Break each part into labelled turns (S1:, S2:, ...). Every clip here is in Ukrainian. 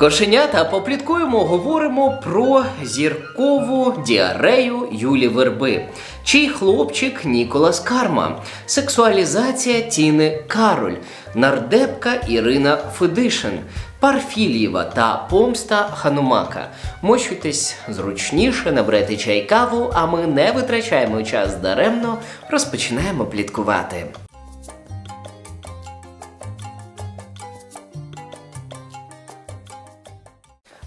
S1: Кошенята попліткуємо, говоримо про зіркову діарею Юлі Верби, чий хлопчик Ніколас Карма, сексуалізація Тіни Кароль, нардепка Ірина Федишин, Парфілєва та помста Ханумака. Мощуйтесь зручніше, набрати чай каву, а ми не витрачаємо час даремно, розпочинаємо пліткувати.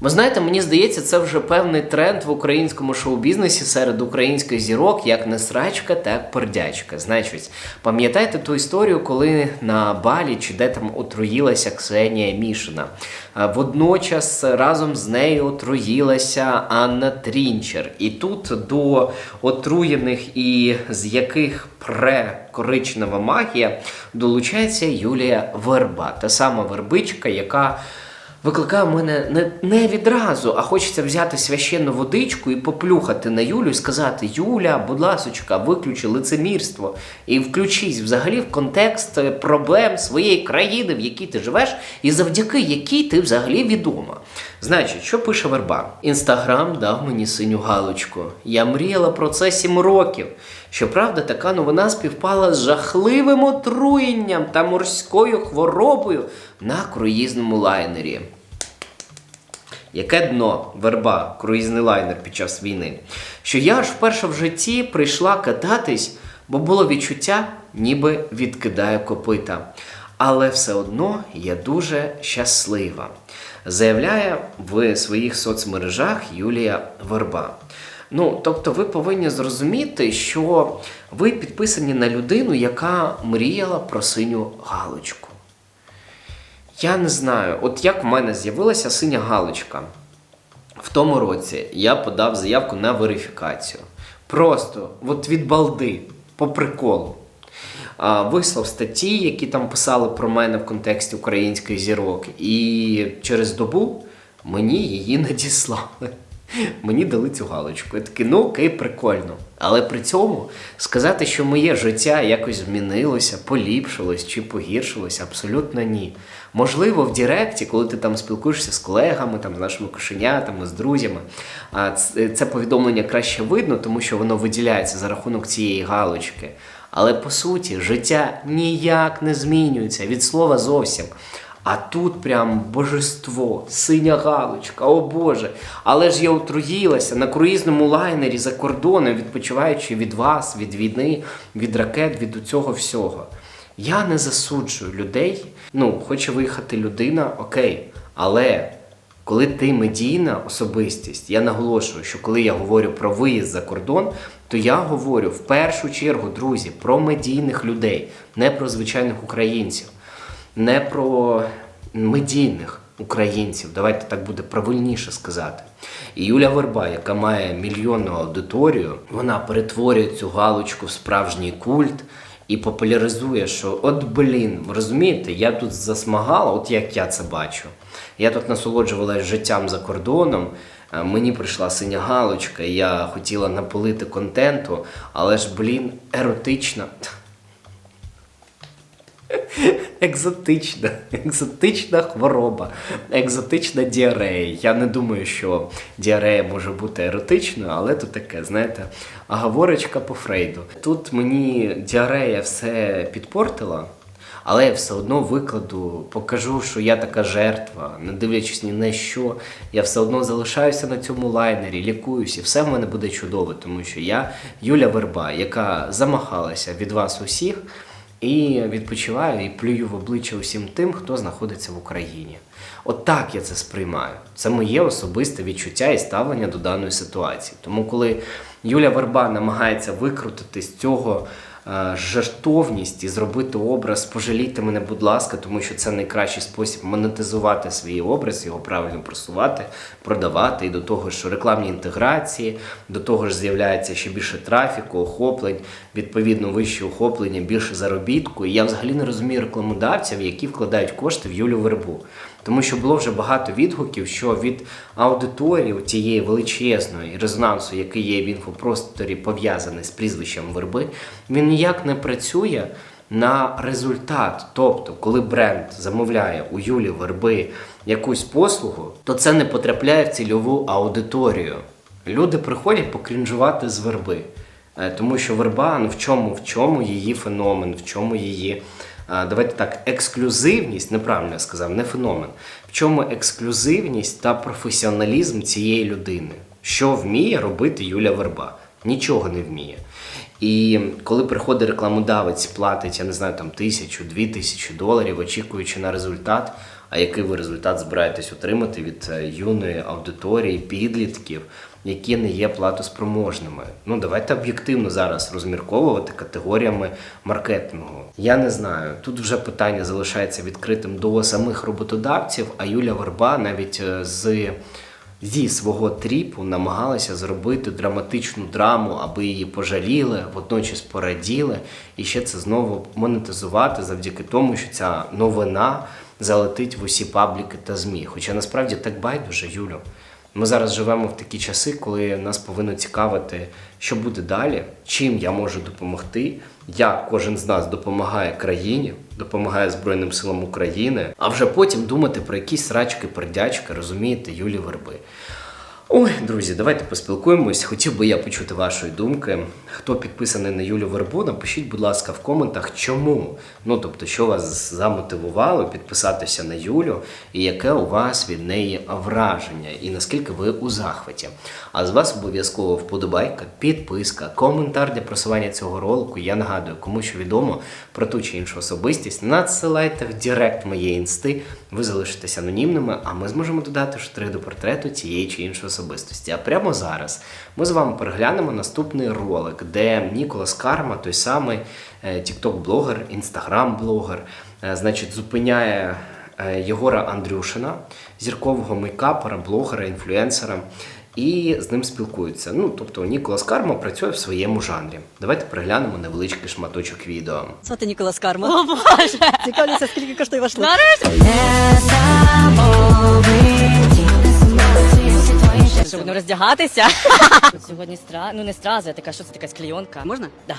S1: Ви знаєте, мені здається, це вже певний тренд в українському шоу-бізнесі серед українських зірок, як не срачка, так пердячка. Значить, пам'ятаєте ту історію, коли на балі чи де там отруїлася Ксенія Мішина? Водночас разом з нею отруїлася Анна Трінчер. І тут до отруєних і з яких пре коричнева магія долучається Юлія Верба, та сама вербичка, яка викликає в мене не, не відразу, а хочеться взяти священну водичку і поплюхати на Юлю і сказати: Юля, будь ласочка, виключи лицемірство і включись взагалі в контекст проблем своєї країни, в якій ти живеш, і завдяки якій ти взагалі відома. Значить, що пише верба? Інстаграм дав мені синю галочку. Я мріяла про це сім років. Щоправда, така новина співпала з жахливим отруєнням та морською хворобою на круїзному лайнері. Яке дно, верба, круїзний лайнер під час війни. Що я аж вперше в житті прийшла кататись, бо було відчуття, ніби відкидаю копита. Але все одно я дуже щаслива. Заявляє в своїх соцмережах Юлія Верба. Ну, тобто, ви повинні зрозуміти, що ви підписані на людину, яка мріяла про синю галочку. Я не знаю, от як в мене з'явилася синя галочка. В тому році я подав заявку на верифікацію. Просто от від балди, по приколу. Вислав статті, які там писали про мене в контексті українських зірок, і через добу мені її надіслали. Мені дали цю галочку. Я такий, ну окей, прикольно. Але при цьому сказати, що моє життя якось змінилося, поліпшилось чи погіршилось, абсолютно ні. Можливо, в Директі, коли ти там спілкуєшся з колегами, там, з нашими кошенятами, з друзями, це повідомлення краще видно, тому що воно виділяється за рахунок цієї галочки. Але по суті, життя ніяк не змінюється від слова зовсім. А тут прям божество, синя галочка, о Боже. Але ж я отруїлася на круїзному лайнері за кордоном, відпочиваючи від вас, від війни, від ракет, від цього всього. Я не засуджую людей. Ну, хоче виїхати людина, окей. Але коли ти медійна особистість, я наголошую, що коли я говорю про виїзд за кордон, то я говорю в першу чергу, друзі, про медійних людей, не про звичайних українців не про медійних українців, давайте так буде правильніше сказати. І Юля Верба, яка має мільйонну аудиторію, вона перетворює цю галочку в справжній культ і популяризує, що от блін, розумієте, я тут засмагала, от як я це бачу. Я тут насолоджувалася життям за кордоном. е, Мені прийшла синя галочка, я хотіла напилити контенту, але ж, блін, еротична. Екзотична, екзотична хвороба, екзотична діарея. Я не думаю, що діарея може бути еротичною, але то таке, знаєте, оговорочка по Фрейду. Тут мені діарея все підпортила, але я все одно викладу, покажу, що я така жертва, не дивлячись ні на що, я все одно залишаюся на цьому лайнері, лікуюся, і все в мене буде чудово, тому що я Юля Верба, яка замахалася від вас усіх. І відпочиваю і плюю в обличчя усім тим, хто знаходиться в Україні. От так я це сприймаю. Це моє особисте відчуття і ставлення до даної ситуації. Тому, коли Юля Верба намагається викрутити з цього жертовність і зробити образ, пожалійте мене, будь ласка, тому що це найкращий спосіб монетизувати свій образ, його правильно просувати, продавати. І до того ж, рекламні інтеграції, до того ж, з'являється ще більше трафіку, охоплень, відповідно, вище охоплення, більше заробітку. І я взагалі не розумію рекламодавців, які вкладають кошти в Юлю Вербу. Тому що було вже багато відгуків, що від аудиторії тієї величезної резонансу, який є в інфопросторі пов'язаний з прізвищем верби, він ніяк не працює на результат. Тобто, коли бренд замовляє у Юлі Верби якусь послугу, то це не потрапляє в цільову аудиторію. Люди приходять покрінжувати з верби. Е, Тому що верба, ну в чому, в чому її феномен, в чому її, е, давайте так, ексклюзивність, неправильно я сказав, не феномен. В чому ексклюзивність та професіоналізм цієї людини? Що вміє робити Юля Верба? Нічого не вміє. І коли приходить рекламодавець, платить, я не знаю, там тисячу, дві тисячі доларів, очікуючи на результат, а який ви результат збираєтесь отримати від е, юної аудиторії, підлітків, які не є платоспроможними. Ну давайте об'єктивно зараз розмірковувати категоріями маркетингу. Я не знаю. Тут вже питання залишається відкритим до самих роботодавців, а Юля Верба навіть е, з зі свого тріпу намагалася зробити драматичну драму, аби її пожаліли, водночас пораділи, і ще це знову монетизувати завдяки тому, що ця новина залетить в усі пабліки та ЗМІ. Хоча насправді так байдуже, Юлю. Ми зараз живемо в такі часи, коли нас повинно цікавити, що буде далі, чим я можу допомогти, як кожен з нас допомагає країні, допомагає Збройним силам України, а вже потім думати про якісь срачки, пердячки, розумієте, Юлі Верби. Ой, друзі, давайте поспілкуємось. Хотів би я почути вашої думки. Хто підписаний на Юлю Вербу, напишіть, будь ласка, в коментах, чому. Ну тобто, що вас замотивувало підписатися на Юлю, і яке у вас від неї враження, і наскільки ви у захваті. А з вас обов'язково вподобайка, підписка, коментар для просування цього ролику. Я нагадую, кому що відомо про ту чи іншу особистість, надсилайте в Директ моєї інсти. Ви залишитесь анонімними, а ми зможемо додати штри до портрету цієї чи іншої особистості. А прямо зараз ми з вами переглянемо наступний ролик, де Ніколас Карма, той самий е, тікток-блогер, інстаграм-блогер, е, значить, зупиняє е, Єгора Андрюшина, зіркового мейкапера, блогера, інфлюенсера. І з ним спілкуються. Ну, тобто Ніколас Карма працює в своєму жанрі. Давайте переглянемо невеличкий шматочок відео.
S2: Звати Ніколас Карма. О, Боже! Цікавлюся, скільки коштує ваш лук.
S3: Що будемо роздягатися? Сьогодні стра... ну не страза, а така, що це така склійонка?
S2: Можна?
S3: Да.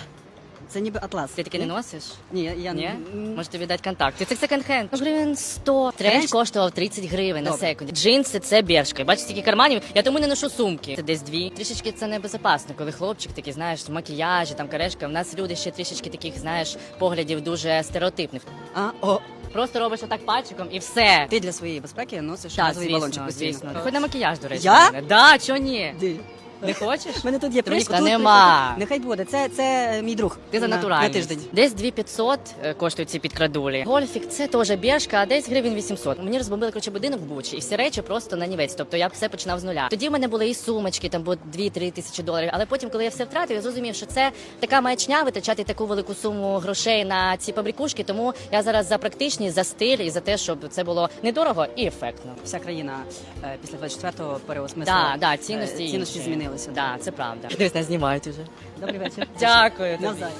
S2: Це ніби атлас.
S3: Ти таке не носиш?
S2: Ні, я, я
S3: Ні?
S2: м,
S3: Можете віддати контакти. Це секонд-хенд. Ну, гривень 100. Тренч
S2: Тренч?
S3: коштував 30 гривень на
S2: Добре.
S3: секунді. Джинси це бершка. Бачите, стільки карманів. Я тому не ношу сумки. Це десь дві. Трішечки це небезпечно, коли хлопчик такий, знаєш, в макіяжі, там карешка. У нас люди ще трішечки таких, знаєш, поглядів дуже стереотипних.
S2: А, о,
S3: Просто робиш отак пальчиком і все.
S2: ти для своєї безпеки носиш
S3: Так,
S2: газовий
S3: звісно,
S2: балончик постійно.
S3: звісно. Хоч на макіяж, до речі.
S2: Я?
S3: в мене. Да, чого ні?
S2: Ди.
S3: Не хочеш?
S2: Мене тут є
S3: Та
S2: пришка.
S3: Нема.
S2: Нехай буде. Це, це е, мій друг.
S3: Ти за
S2: на,
S3: натуральність.
S2: на тиждень.
S3: Десь 2500 е, коштують ці підкрадулі. Гольфік це теж біршка, а десь гривень 800. Мені розбомбили коротше будинок в Бучі, і всі речі просто на нівець. Тобто я все починав з нуля. Тоді в мене були і сумочки, там було 2-3 тисячі доларів. Але потім, коли я все втратив, я зрозумів, що це така маячня витрачати таку велику суму грошей на ці фабрикушки. Тому я зараз за практичність, за стиль і за те, щоб це було недорого і ефектно.
S2: Вся країна е, після 24-го переосмислила.
S3: Да, да, цінності
S2: Е, цінності
S3: інші.
S2: Змінилися.
S3: Да, це правда. Дивись, нас знімають уже.
S2: Добрий вечір.
S3: Дякую. тобі.
S2: Навзаєм.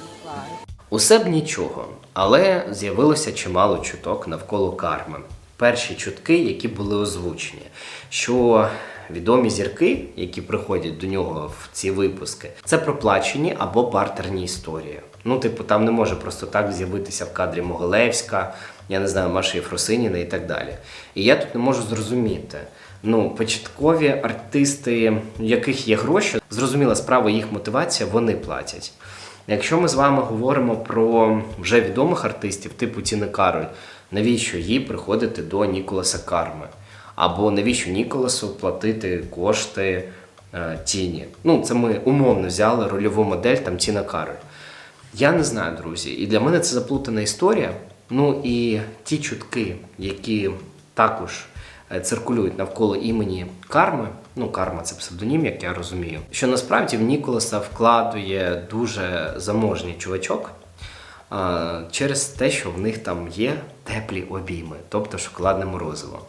S1: Усе б нічого, але з'явилося чимало чуток навколо карми. Перші чутки, які були озвучені, що відомі зірки, які приходять до нього в ці випуски, це проплачені або бартерні історії. Ну, типу, там не може просто так з'явитися в кадрі Могилевська, я не знаю, Маша Єфросиніна і так далі. І я тут не можу зрозуміти. Ну, початкові артисти, у яких є гроші, зрозуміла справа, їх мотивація, вони платять. Якщо ми з вами говоримо про вже відомих артистів, типу Тіни Кароль, навіщо їй приходити до Ніколаса Карми? Або навіщо Ніколасу платити кошти е, Тіні? Ну, це ми умовно взяли рольову модель там Тіна Кароль. Я не знаю, друзі. І для мене це заплутана історія. Ну і ті чутки, які також циркулюють навколо імені Карми. Ну, карма це псевдонім, як я розумію. Що насправді в Ніколаса вкладує дуже заможний чувачок а, через те, що в них там є теплі обійми, тобто шоколадне морозиво.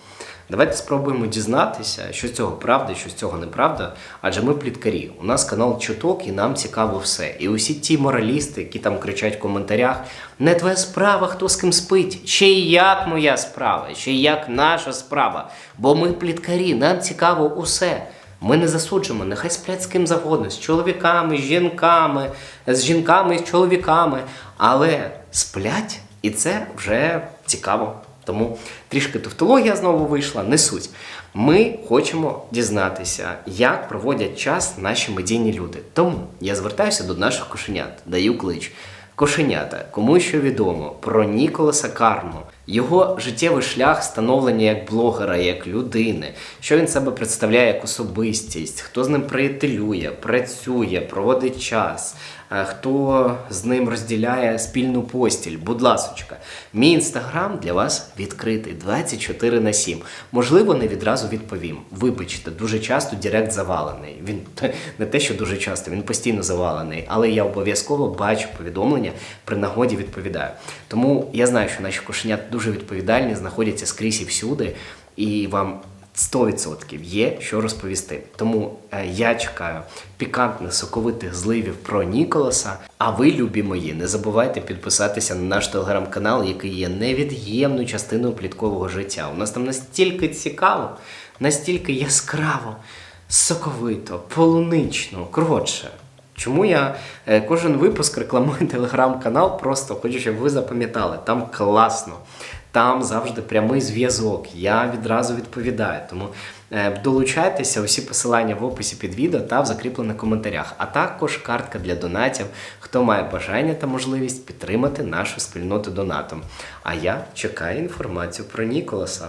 S1: Давайте спробуємо дізнатися, що з цього правда, що з цього неправда. Адже ми пліткарі. У нас канал чуток, і нам цікаво все. І усі ті моралісти, які там кричать в коментарях: не твоя справа, хто з ким спить. Ще й як моя справа, й як наша справа. Бо ми пліткарі, нам цікаво усе. Ми не засуджуємо, нехай сплять з ким завгодно, з чоловіками, з жінками, з жінками, з чоловіками. Але сплять, і це вже цікаво. Тому трішки тавтологія знову вийшла, не суть. Ми хочемо дізнатися, як проводять час наші медійні люди. Тому я звертаюся до наших кошенят, даю клич. Кошенята, кому що відомо про Ніколаса Кармо, його життєвий шлях становлення як блогера, як людини, що він себе представляє як особистість, хто з ним приятелює, працює, проводить час, хто з ним розділяє спільну постіль. Будь ласочка, мій інстаграм для вас відкритий 24 на 7. Можливо, не відразу відповім. Вибачте, дуже часто Директ завалений. Він не те, що дуже часто, він постійно завалений, але я обов'язково бачу повідомлення, при нагоді відповідаю. Тому я знаю, що наші кошенята дуже відповідальні, знаходяться скрізь і всюди, і вам 100% є що розповісти. Тому е, я чекаю пікантних соковитих зливів про Ніколаса. А ви, любі мої, не забувайте підписатися на наш телеграм-канал, який є невід'ємною частиною пліткового життя. У нас там настільки цікаво, настільки яскраво, соковито, полунично. Коротше. Чому я е, кожен випуск рекламую телеграм-канал, просто хочу, щоб ви запам'ятали, там класно, там завжди прямий зв'язок. Я відразу відповідаю. Тому е, долучайтеся, усі посилання в описі під відео та в закріплених коментарях. А також картка для донатів, хто має бажання та можливість підтримати нашу спільноту донатом. А я чекаю інформацію про Ніколаса.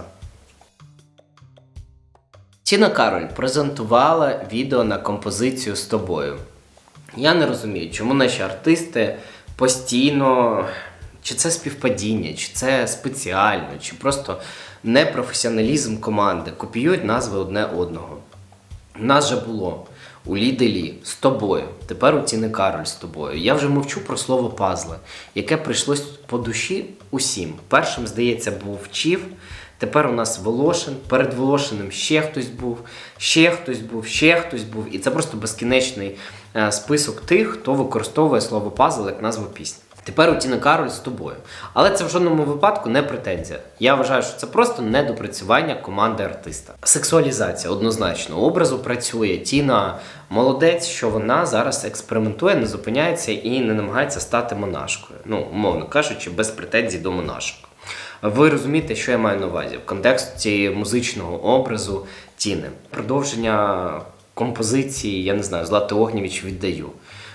S1: Тіна Кароль презентувала відео на композицію з тобою. Я не розумію, чому наші артисти постійно, чи це співпадіння, чи це спеціально, чи просто непрофесіоналізм команди, копіюють назви одне одного. У нас же було у Ліди Лі з тобою, тепер у Тіни Кароль з тобою. Я вже мовчу про слово пазли, яке прийшлось по душі усім. Першим, здається, був Чів. Тепер у нас Волошин, перед Волошиним ще хтось був, ще хтось був, ще хтось був. І це просто безкінечний е, список тих, хто використовує слово пазл як назву пісні. Тепер у Тіни Кароль з тобою. Але це в жодному випадку не претензія. Я вважаю, що це просто недопрацювання команди артиста. Сексуалізація однозначно образу працює. Тіна молодець, що вона зараз експериментує, не зупиняється і не намагається стати монашкою. Ну, умовно кажучи, без претензій до монашок. Ви розумієте, що я маю на увазі в контексті музичного образу Тіни. Продовження композиції, я не знаю, Злати Огнєвіч віддаю.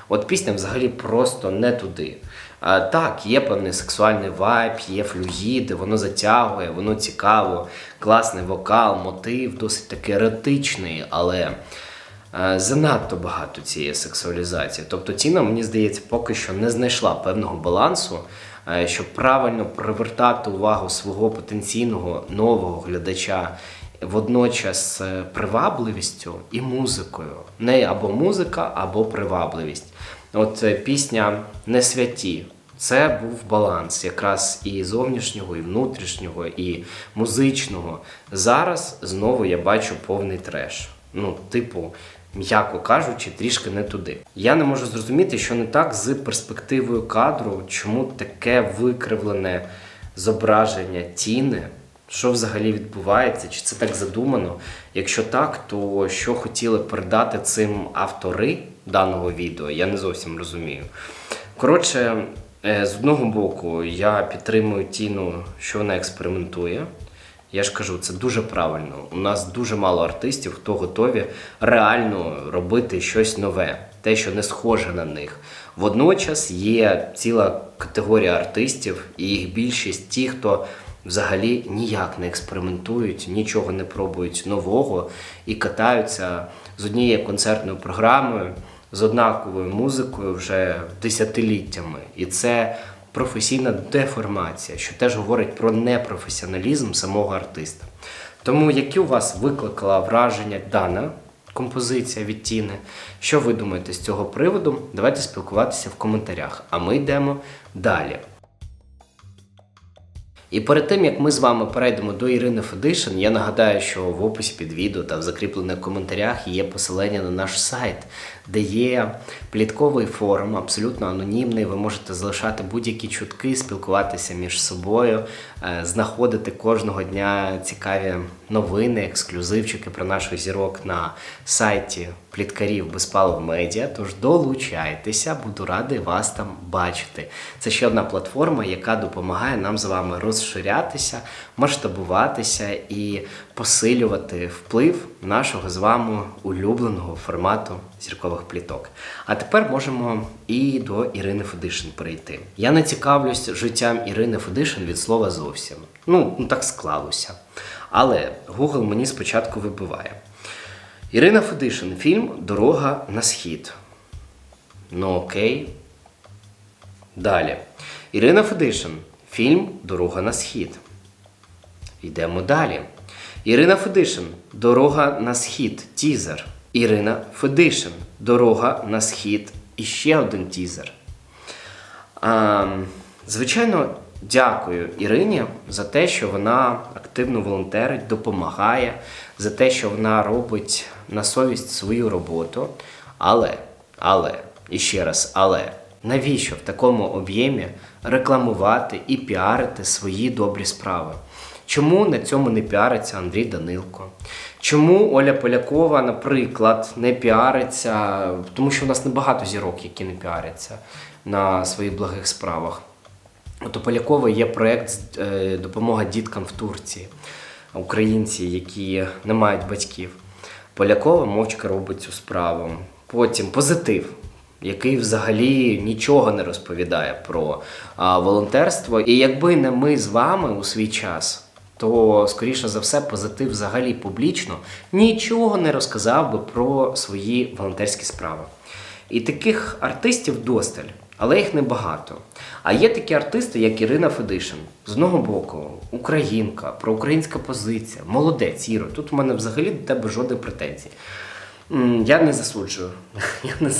S1: От пісня взагалі просто не туди. Так, є певний сексуальний вайб, є флюїди, воно затягує, воно цікаво, класний вокал, мотив, досить таки еротичний, але е, занадто багато цієї сексуалізації. Тобто Тіна, мені здається, поки що не знайшла певного балансу, е, щоб правильно привертати увагу свого потенційного нового глядача водночас з привабливістю і музикою. Не або музика, або привабливість. От пісня Не святі. Це був баланс якраз і зовнішнього, і внутрішнього, і музичного. Зараз знову я бачу повний треш. Ну, типу, м'яко кажучи, трішки не туди. Я не можу зрозуміти, що не так з перспективою кадру, чому таке викривлене зображення тіни. Що взагалі відбувається? Чи це так задумано? Якщо так, то що хотіли передати цим автори даного відео, я не зовсім розумію. Коротше, е, з одного боку, я підтримую Тіну, що вона експериментує. Я ж кажу, це дуже правильно. У нас дуже мало артистів, хто готові реально робити щось нове, те, що не схоже на них. Водночас є ціла категорія артистів, і їх більшість ті, хто взагалі ніяк не експериментують, нічого не пробують нового і катаються з однією концертною програмою, з однаковою музикою вже десятиліттями. І це професійна деформація, що теж говорить про непрофесіоналізм самого артиста. Тому які у вас викликала враження дана композиція від Тіни? Що ви думаєте з цього приводу? Давайте спілкуватися в коментарях. А ми йдемо далі. І перед тим як ми з вами перейдемо до Ірини Федишин, я нагадаю, що в описі під відео та в закріплених коментарях є посилання на наш сайт, де є плітковий форум, абсолютно анонімний. Ви можете залишати будь-які чутки, спілкуватися між собою, е, знаходити кожного дня цікаві новини, ексклюзивчики про наших зірок на сайті пліткарів Безпалов Медіа. Тож долучайтеся, буду радий вас там бачити. Це ще одна платформа, яка допомагає нам з вами розширятися, масштабуватися і посилювати вплив нашого з вами улюбленого формату зіркових пліток. А тепер можемо і до Ірини Федишин перейти. Я не цікавлюсь життям Ірини Федишин від слова зовсім. Ну так склалося. Але Google мені спочатку вибиває. Ірина Федишин, фільм Дорога на схід. Ну окей. Далі. Ірина Федишин, фільм Дорога на схід. Йдемо далі. Ірина Федишин, Дорога на схід. Тізер. Ірина Федишин, Дорога на схід. І ще один тізер. А, звичайно, дякую Ірині за те, що вона активно волонтерить, допомагає, за те, що вона робить на совість свою роботу. Але, але, і ще раз, але, навіщо в такому об'ємі рекламувати і піарити свої добрі справи? Чому на цьому не піариться Андрій Данилко? Чому Оля Полякова, наприклад, не піариться? Тому що у нас небагато зірок, які не піаряться на своїх благих справах. От у є проєкт е, допомога діткам в Турції, українці, які не мають батьків. Полякова мовчки робить цю справу. Потім позитив, який взагалі нічого не розповідає про волонтерство. І якби не ми з вами у свій час, то скоріше за все позитив взагалі публічно нічого не розказав би про свої волонтерські справи. І таких артистів досталь, але їх небагато. А є такі артисти, як Ірина Федишин. З одного боку, українка, проукраїнська позиція, молодець, Іро. Тут у мене взагалі до тебе жодних претензій. Я не засуджую. Я не,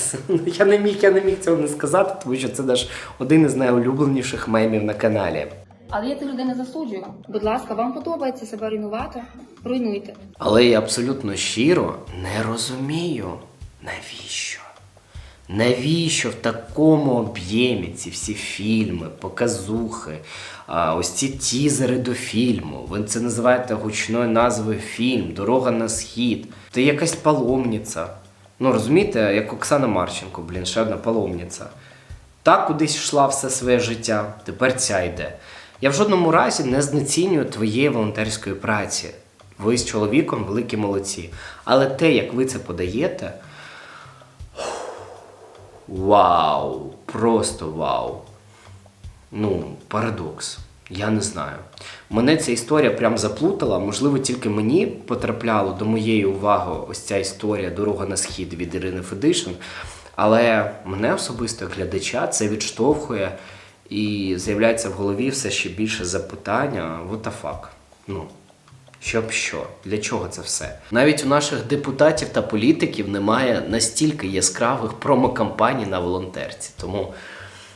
S1: я, не міг, я не міг цього не сказати, тому що це наш один із найулюбленіших мемів на каналі.
S4: Але я цих людей не засуджую. Будь ласка, вам подобається себе руйнувати? Руйнуйте.
S1: Але я абсолютно щиро не розумію, навіщо. Навіщо в такому об'ємі ці всі фільми, показухи, ось ці тізери до фільму. Ви це називаєте гучною назвою фільм, Дорога на схід. Це якась паломниця. Ну розумієте, як Оксана Марченко, блін, ще одна паломниця. Так кудись йшла все своє життя, тепер ця йде. Я в жодному разі не знецінюю твоєї волонтерської праці. Ви з чоловіком великі молодці. Але те, як ви це подаєте, вау! Просто вау! Ну, парадокс. Я не знаю. Мене ця історія прям заплутала. Можливо, тільки мені потрапляло до моєї уваги ось ця історія Дорога на схід від Ірини Федишин. Але мене особисто глядача це відштовхує і з'являється в голові все ще більше запитання. What the fuck? Ну, щоб що? Для чого це все? Навіть у наших депутатів та політиків немає настільки яскравих промокампаній на волонтерці. Тому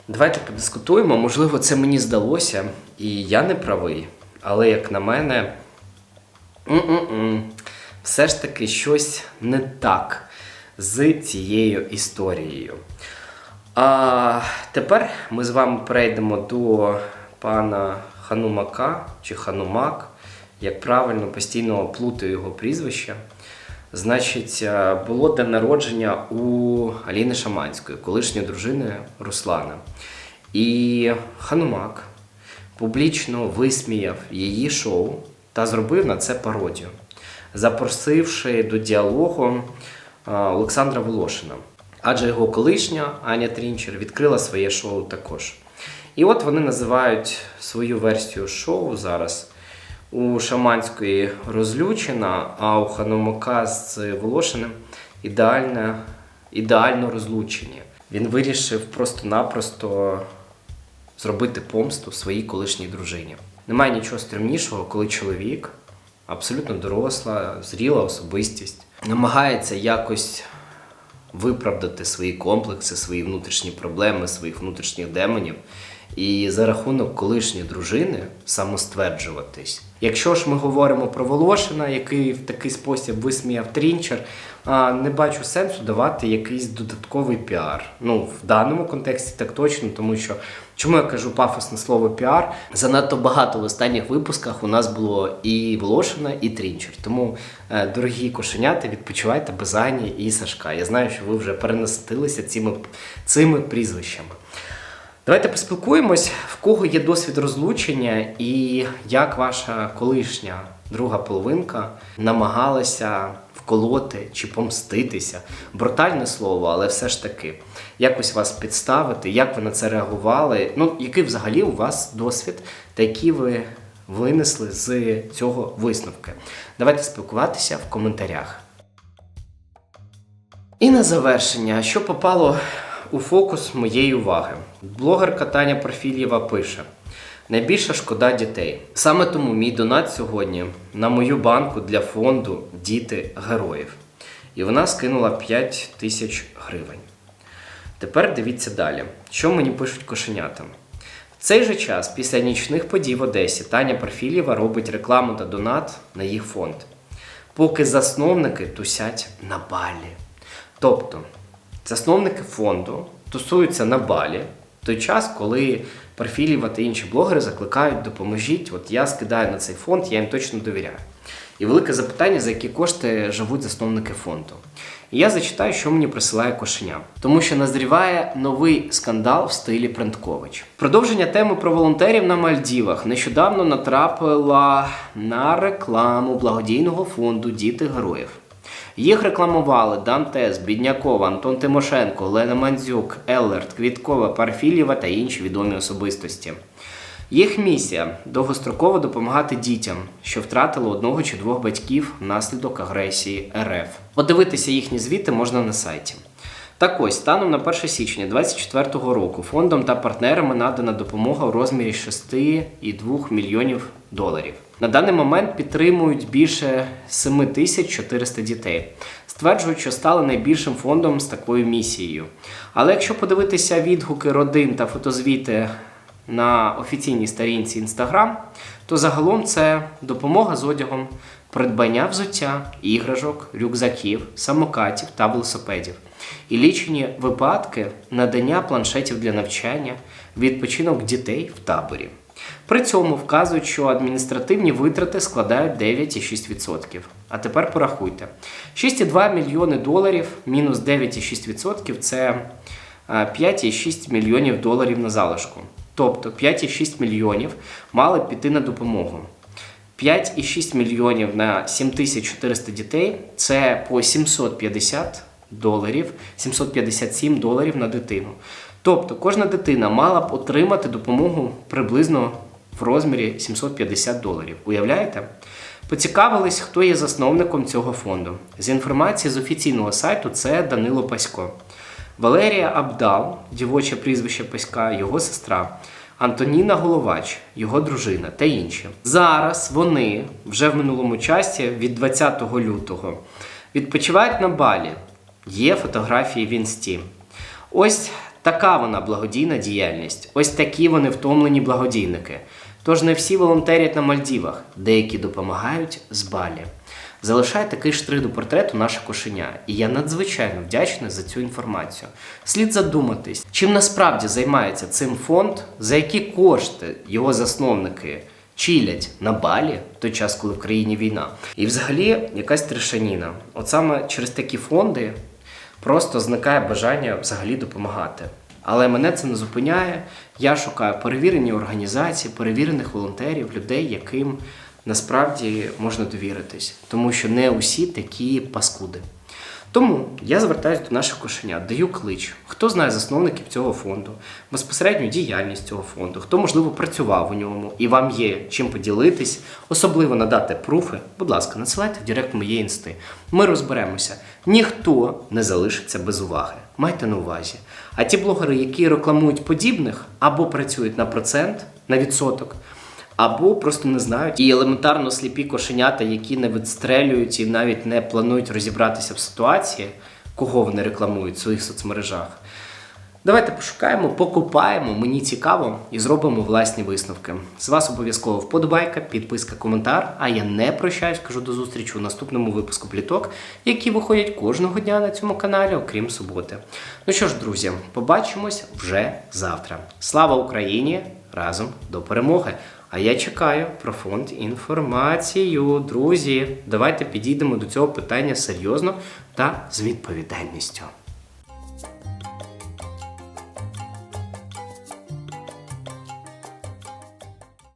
S1: давайте подискутуємо. Можливо, це мені здалося, і я не правий. Але як на мене, м-м-м, все ж таки щось не так з цією історією. А тепер ми з вами перейдемо до пана Ханумака чи Ханумак, як правильно постійно плутаю його прізвище. Значить, е, було день народження у Аліни Шаманської, колишньої дружини Руслана. І Ханумак публічно висміяв її шоу та зробив на це пародію, запросивши до діалогу е, Олександра Волошина. Адже його колишня Аня Трінчер відкрила своє шоу також. І от вони називають свою версію шоу зараз у Шаманської розлючена, а у Ханумака з Волошиним ідеальне, ідеально розлучені. Він вирішив просто-напросто зробити помсту своїй колишній дружині. Немає нічого стрімнішого, коли чоловік, абсолютно доросла, зріла особистість, намагається якось виправдати свої комплекси, свої внутрішні проблеми, своїх внутрішніх демонів і за рахунок колишньої дружини самостверджуватись. Якщо ж ми говоримо про Волошина, який в такий спосіб висміяв Трінчер, не бачу сенсу давати якийсь додатковий піар. Ну, в даному контексті так точно, тому що чому я кажу пафосне слово піар? Занадто багато в останніх випусках у нас було і Волошина, і Трінчер. Тому, е, дорогі кошеняти, відпочивайте без Ані і Сашка. Я знаю, що ви вже перенаситилися цими, цими прізвищами. Давайте поспілкуємось, в кого є досвід розлучення і як ваша колишня друга половинка намагалася вколоти чи помститися. Брутальне слово, але все ж таки, якось вас підставити, як ви на це реагували? Ну, який взагалі у вас досвід, та які ви винесли з цього висновки? Давайте спілкуватися в коментарях. І на завершення, що попало у фокус моєї уваги. Блогерка Таня Профільєва пише: найбільша шкода дітей. Саме тому мій донат сьогодні на мою банку для фонду Діти героїв. І вона скинула 5 тисяч гривень. Тепер дивіться далі, що мені пишуть кошенята. В цей же час, після нічних подій в Одесі, Таня Профілєва робить рекламу та донат на їх фонд, поки засновники тусять на балі. Тобто, засновники фонду тусуються на балі той час, коли Перфілєва та інші блогери закликають допоможіть. От я скидаю на цей фонд, я їм точно довіряю. І велике запитання, за які кошти живуть засновники фонду. І я зачитаю, що мені присилає кошеня, тому що назріває новий скандал в стилі Принткович. Продовження теми про волонтерів на Мальдівах нещодавно натрапила на рекламу благодійного фонду Діти героїв. Їх рекламували Дантес, Біднякова, Антон Тимошенко, Олена Мандзюк, Еллерт, Квіткова, Парфілєва та інші відомі особистості. Їх місія довгостроково допомагати дітям, що втратили одного чи двох батьків внаслідок агресії РФ. Подивитися їхні звіти можна на сайті. Так ось, станом на 1 січня 2024 року фондом та партнерами надана допомога у розмірі 6,2 мільйонів доларів. На даний момент підтримують більше 7400 дітей. Стверджують, що стали найбільшим фондом з такою місією. Але якщо подивитися відгуки родин та фотозвіти на офіційній сторінці Instagram, то загалом це допомога з одягом, придбання взуття, іграшок, рюкзаків, самокатів та велосипедів. І лічені випадки надання планшетів для навчання, відпочинок дітей в таборі. При цьому вказують, що адміністративні витрати складають 9,6%. А тепер порахуйте: 6,2 мільйони доларів мінус 9,6% це е, 5,6 мільйонів доларів на залишку. Тобто 5,6 мільйонів мали піти на допомогу. 5,6 мільйонів на 7400 дітей це по 750 доларів, 757 доларів на дитину. Тобто кожна дитина мала б отримати допомогу приблизно в розмірі 750 доларів. Уявляєте? Поцікавились, хто є засновником цього фонду. З інформації з офіційного сайту це Данило Пасько. Валерія Абдал, дівоче прізвище Паська, його сестра, Антоніна Головач, його дружина та інші. Зараз вони вже в минулому часі від 20 лютого відпочивають на балі. Є фотографії в інсті. Ось така вона благодійна діяльність. Ось такі вони втомлені благодійники. Тож не всі волонтерять на Мальдівах, деякі допомагають з балі. Залишає такий штрих до портрету наше кошеня, і я надзвичайно вдячний за цю інформацію. Слід задуматись, чим насправді займається цим фонд, за які кошти його засновники чилять на балі в той час, коли в країні війна. І взагалі якась трешаніна. От саме через такі фонди просто зникає бажання взагалі допомагати. Але мене це не зупиняє. Я шукаю перевірені організації, перевірених волонтерів, людей, яким насправді можна довіритись, тому що не усі такі паскуди. Тому я звертаюся до наших кошенят, даю клич. Хто знає засновників цього фонду, безпосередню діяльність цього фонду, хто, можливо, працював у ньому і вам є чим поділитись, особливо надати пруфи, будь ласка, надсилайте в директ моєї інсти. Ми розберемося. Ніхто не залишиться без уваги. Майте на увазі. А ті блогери, які рекламують подібних або працюють на процент, на відсоток, або просто не знають і елементарно сліпі кошенята, які не відстрелюють і навіть не планують розібратися в ситуації, кого вони рекламують в своїх соцмережах. Давайте пошукаємо, покупаємо, мені цікаво і зробимо власні висновки. З вас обов'язково вподобайка, підписка, коментар. А я не прощаюсь, кажу до зустрічі у наступному випуску пліток, які виходять кожного дня на цьому каналі, окрім суботи. Ну що ж, друзі, побачимось вже завтра. Слава Україні! Разом до перемоги! А я чекаю про фонд інформацію. Друзі, давайте підійдемо до цього питання серйозно та з відповідальністю.